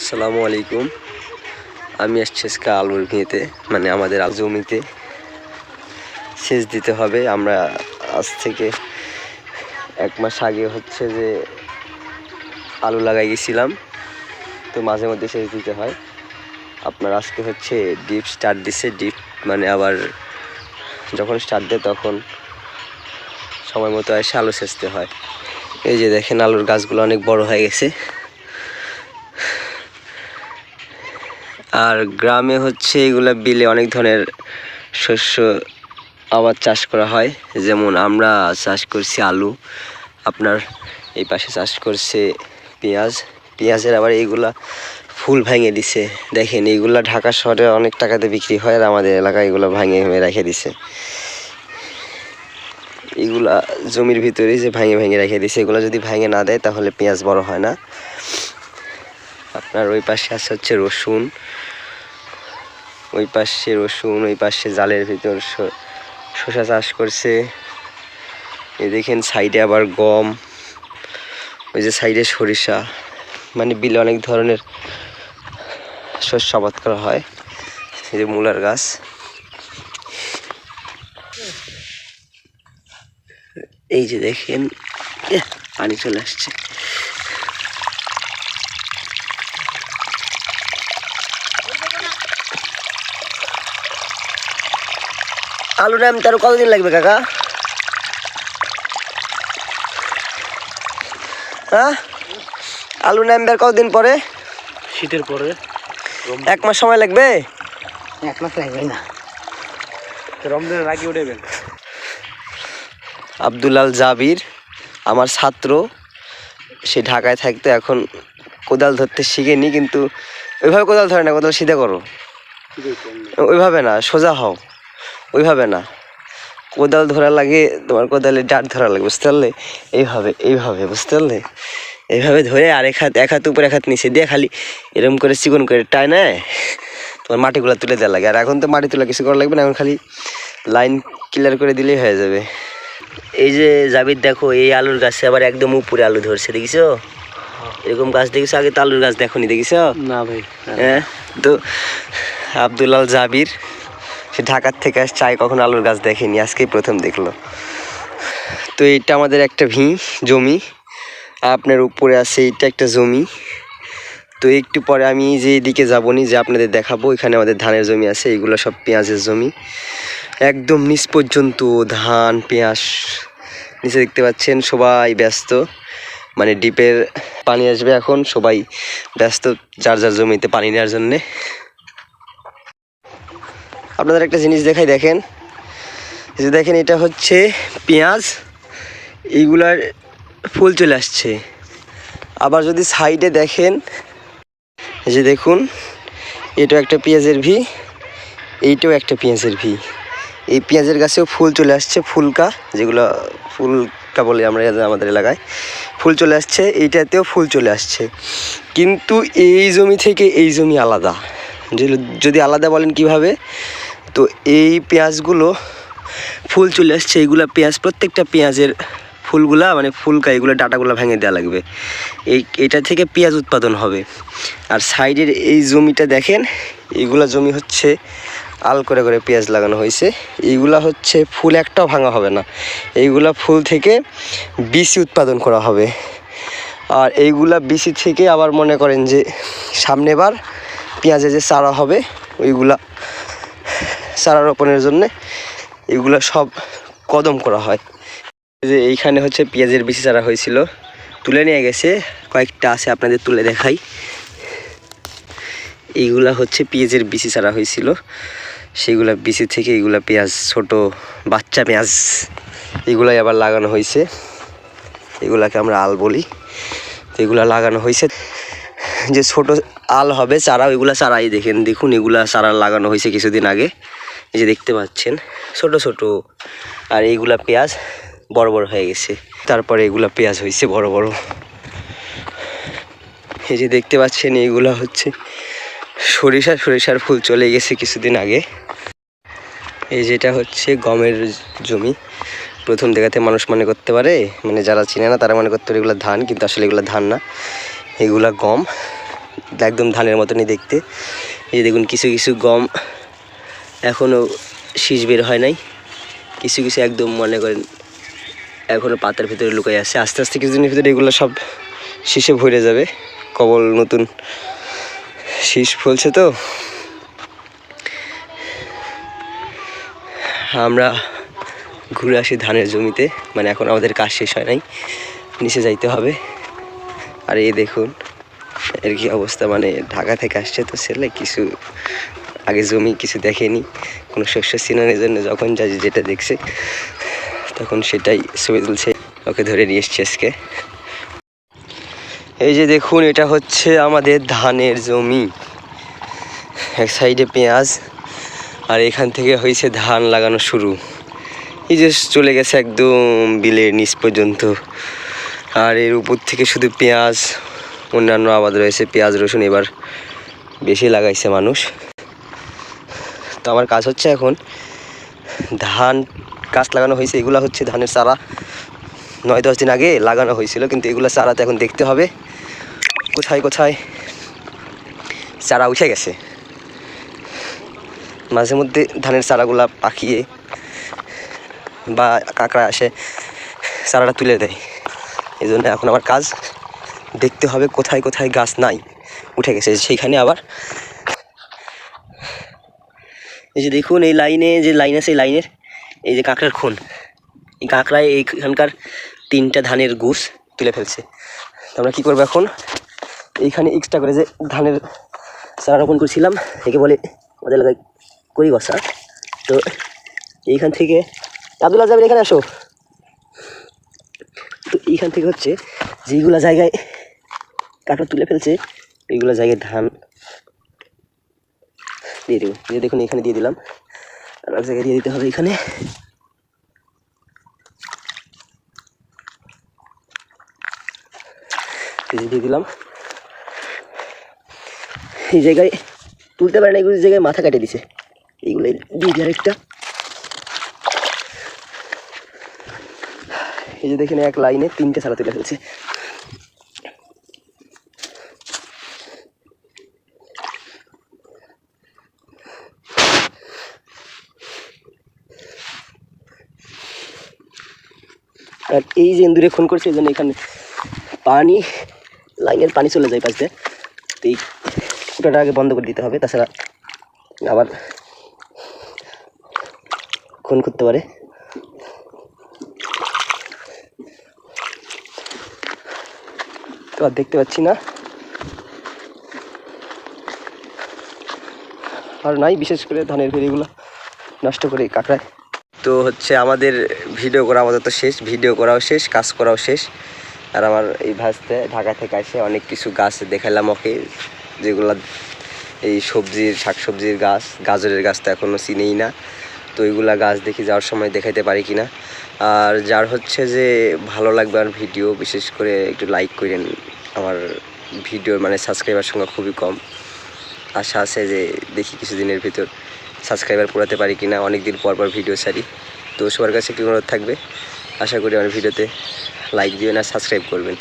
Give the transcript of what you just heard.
আসসালামু আলাইকুম। আমি আসছি আজকে আলুর ভিঁতে মানে আমাদের জমিতে সেচ দিতে হবে। আমরা আজ থেকে এক মাস আগে হচ্ছে যে আলু লাগাই গেছিলাম, তো মাঝে মধ্যে সেচ দিতে হয়। আপনার আজকে হচ্ছে ডিপ স্টার্ট দিচ্ছে ডিপ মানে আবার যখন স্টার্ট দেয় তখন সময় মতো এসে আলু সেচতে হয়। এই যে দেখেন আলুর গাছগুলো অনেক বড় হয়ে গেছে। আর গ্রামে হচ্ছে এগুলা বিলে অনেক ধরনের শস্য আবার চাষ করা হয়। যেমন আমরা চাষ করছি আলু, আপনার এই পাশে চাষ করছে পেঁয়াজ। পেঁয়াজের আবার এইগুলা ফুল ভেঙে দিছে। দেখেন, এইগুলা ঢাকা শহরে অনেক টাকাতে বিক্রি হয় আর আমাদের এলাকায় এগুলো ভাঙে ভেঙে রেখে দিছে। এগুলা জমির ভিতরে যে ভাঙে ভেঙে রেখে দিছে, এগুলো যদি ভাঙে না দেয় তাহলে পেঁয়াজ বড় হয় না। আপনার ওই পাশে আছে হচ্ছে রসুন। ওই পাশে রসুন, ওই পাশে জালের ভিতর শ- শসা চাষ করছে। এই দেখেন সাইডে আবার গম, ওই যে সাইডে সরিষা। মানে বিলে অনেক ধরনের শস্য আবাদ করা হয়, এই যে মূলার গাছ। এই যে দেখেন পানি চলে আসছে। আলু নামতে আরও কতদিন লাগবে কাকা? হ্যাঁ? আলু নামবে আর কতদিন পরে? শীতের পরে। এক মাস সময় লাগবে? এক মাস লাগবে না। রমজানের আগে উঠেবেন আব্দুলাল জাবির আমার ছাত্র সে ঢাকায় থাকতে এখন কোদাল ধরতে শিখেনি কিন্তু ওইভাবে কোদাল ধরে না কোদাল সিধা করো। ওইভাবে না সোজা হও। ওইভাবে না। কোদাল ধরা লাগে তোমার কোদালে ডাট ধরা লাগে বুঝতে পারলে? এইভাবে এইভাবে বুঝতে পারলে? এইভাবে ধরে আর এক হাত এক হাত উপরে এক হাত নিচে দিয়ে খালি এরকম করে চিকন করে টাই নেয় তোমার মাটিগুলো তুলে দেওয়া লাগে। আর এখন তো মাটি তোলা কিছু করা লাগবে না এখন খালি লাইন ক্লিয়ার করে দিলেই হয়ে যাবে। এই যে জাবির দেখো এই আলুর গাছে আবার একদম উপরে আলু ধরছে দেখিছো? এরকম গাছ দেখিছো? আগে তো আলুর গাছ দেখো নি দেখিছো? না ভাই হ্যাঁ তো আব্দুলাল জাবির সে ঢাকার থেকে আসছে চাই কখনো আলুর গাছ দেখেনি, আজকেই প্রথম দেখল। তো এইটা আমাদের একটা ভি, জমি। আপনার উপরে আছে এইটা একটা জমি। তো একটু পরে আমি যে দিকে যাবনি, যে আপনাদের দেখাবো, এখানে আমাদের ধানের জমি আছে এগুলো সব পেঁয়াজের জমি। একদম নিচ পর্যন্ত ধান, পেঁয়াজ, নিচে দেখতে পাচ্ছেন, সবাই ব্যস্ত। মানে ডিপের পানি আসবে এখন, সবাই ব্যস্ত, যার যার জমিতে পানি নেওয়ার জন্যে। আপনাদের একটা জিনিস দেখাই, দেখেন। যে দেখেন, এটা হচ্ছে পেঁয়াজ। এইগুলার ফুল চলে আসছে। আবার যদি সাইডে দেখেন যে দেখুন, এটাও একটা পেঁয়াজের ভি, এইটাও একটা পেঁয়াজের ভি। এই পেঁয়াজের গাছেও ফুল চলে আসছে, ফুলকা, যেগুলো ফুলকা বলে আমরা আমাদের এলাকায়। ফুল চলে আসছে, এইটাতেও ফুল চলে আসছে। কিন্তু এই জমি থেকে এই জমি আলাদা। যদি আলাদা বলেন কীভাবে? তো এই পেঁয়াজগুলো ফুল চলে আসছে, এইগুলা পেঁয়াজ, প্রত্যেকটা পেঁয়াজের ফুলগুলা মানে ফুলকা এগুলো, ডাটাগুলো ভেঙে দেওয়া লাগবে। এই, এটা থেকে পেঁয়াজ উৎপাদন হবে। আর সাইডের এই জমিটা দেখেন, এইগুলা জমি হচ্ছে আল করে করে পেঁয়াজ লাগানো হয়েছে। এইগুলা হচ্ছে ফুল একটাও ভাঙা হবে না। এইগুলা ফুল থেকে বিসি উৎপাদন করা হবে। আর এইগুলা বিসি থেকে আবার মনে করেন যে সামনেবার পেঁয়াজে যে চারা হবে, ওইগুলা চারা রোপণের জন্যে এগুলো সব কদম করা হয়। যে এইখানে হচ্ছে পেঁয়াজের বিচি চারা হয়েছিল, তুলে নিয়ে গেছে, কয়েকটা আছে আপনাদের তুলে দেখাই। এইগুলা হচ্ছে পেঁয়াজের বিচি চারা হয়েছিল সেইগুলা বিচি থেকে এইগুলা পেঁয়াজ, ছোট বাচ্চা পেঁয়াজ, এগুলাই আবার লাগানো হয়েছে। এগুলাকে আমরা আল বলি এগুলা লাগানো হয়েছে। যে ছোট আল হবে, চারা, ওইগুলা চারাই দেখেন, দেখুন, এগুলা চারা লাগানো হয়েছে কিছুদিন আগে। এই যে দেখতে পাচ্ছেন, ছোট ছোট, আর এইগুলা পেঁয়াজ বড় বড় হয়ে গেছে। তারপরে এগুলা পেঁয়াজ হয়েছে বড় বড়। এই যে দেখতে পাচ্ছেন, এইগুলা হচ্ছে সরিষা, সরিষার ফুল চলে গেছে কিছুদিন আগে। এই যেটা হচ্ছে গমের জমি। প্রথম দেখাতে মানুষ মনে করতে পারে মানে যারা চিনে না তারা মনে করতে পারে এগুলো ধান, কিন্তু আসলে এগুলো ধান না। এগুলা গম, একদম ধানের মতনই দেখতে। এই দেখুন, কিছু কিছু গম এখনও শীষ বের হয় নাই। কিছু কিছু একদম মনে করেন এখনও পাতার ভিতরে লুকাই আছে। আস্তে আস্তে কিছুদিনের ভিতরে এগুলো সব শীষে ভরে যাবে। কবল নতুন শীষ ফলছে তো। আমরা ঘুরে আসি ধানের জমিতে। মানে এখন আমাদের কাজ শেষ হয় নাই। নিচে যাইতে হবে। আর এই দেখুন, এর কি অবস্থা? মানে ঢাকা থেকে আসছে তো ছেলে, কিছু আগে জমি কিছু দেখেনি, কোনো শস্য চিনানোর জন্য যখন যা যেটা দেখছে, তখন সেটাই ছবি তুলছে, ওকে ধরে নিয়ে এসছি আজকে। এই যে দেখুন, এটা হচ্ছে আমাদের ধানের জমি। এক সাইডে পেঁয়াজ, আর এখান থেকে হয়েছে ধান লাগানো শুরু। এই যে চলে গেছে একদম বিলের নিচ পর্যন্ত। আর এর উপর থেকে শুধু পেঁয়াজ, অন্যান্য আবাদ রয়েছে, পেঁয়াজ, রসুন এবার বেশি লাগাইছে মানুষ। তো আমার কাজ হচ্ছে এখন ধান, গাছ লাগানো হয়েছে, এগুলো হচ্ছে ধানের চারা। নয়, দশ দিন আগে লাগানো হয়েছিল, কিন্তু এগুলো চারাতে এখন দেখতে হবে কোথায় কোথায় চারা উঠে গেছে। মাঝে মধ্যে ধানের চারাগুলা পাকিয়ে বা কাঁকড়া আসে, চারাটা তুলে দেয়। এই জন্য এখন আমার কাজ দেখতে হবে কোথায় কোথায় গাছ নাই, উঠে গেছে। সেইখানে আবার এই যে দেখুন, এই লাইনে যে লাইন আছে, এই লাইনের এই যে কাঁকড়ার খুন। এই কাঁকড়ায় এইখানকার তিনটা ধানের গুছ তুলে ফেলছে। আমরা কী করব এখন? এইখানে এক্সট্রা করে যে ধানের চারা রোপণ করছিলাম, একে বলে আমাদের এলাকায় করি বসা। তো এইখান থেকে আবদুল্লাহ যাবেন এখানে আসো। তো এইখান থেকে হচ্ছে যেইগুলা জায়গায় কাটা তুলে ফেলছে এইগুলা জায়গায় ধান দিয়ে দেবো। এই দেখুন, এখানে দিয়ে দিলাম। আর এক জায়গায় দিয়ে দিতে হবে এখানে। দিয়ে দিলাম। এই জায়গায় তুলতে পারে না, এগুলো জায়গায় মাথা কেটে দিছে। এইগুলো দিয়ে দিই আরেকটা। এই যে দেখেন, এক লাইনে তিনটে ছাড়া তুলে ফেলছে। আর এই যে ইন্দুরে খুন করছে, এই জন্য এখানে পানি, লাইনের পানি চলে যায় পাশে তো এই ফুটাটা আগে বন্ধ করে দিতে হবে, তাছাড়া আবার খুন করতে পারে। তো আর দেখতে পাচ্ছি না। আর নাই, বিশেষ করে ধানের ফেরিগুলো নষ্ট করে কাঁকড়ায়। তো হচ্ছে আমাদের ভিডিও করা আমাদের তো শেষ ভিডিও করাও শেষ, কাজ করাও শেষ। আর আমার এই ভাসতে ঢাকা থেকে আসে অনেক কিছু গাছ দেখালাম ওকে, যেগুলা এই সবজির, শাকসবজির গাছ, গাজরের গাছ তো এখনও চিনেই না। তো এইগুলা গাছ দেখি যাওয়ার সময় দেখাইতে পারি কিনা। আর যার হচ্ছে যে ভালো লাগবে আর ভিডিও বিশেষ করে একটু লাইক করেন। আমার ভিডিওর মানে সাবস্ক্রাইবার সংখ্যা খুবই কম। আশা আছে যে দেখি কিছুদিনের ভিতর। সাবস্ক্রাইবার পড়াতে পারি কিনা অনেক দিন পর পর ভিডিও ছাড়ি। তো সবার কাছে একটি অনুরোধ থাকবে, আশা করি আমার ভিডিওতে লাইক দিবেন আর সাবস্ক্রাইব করবেন।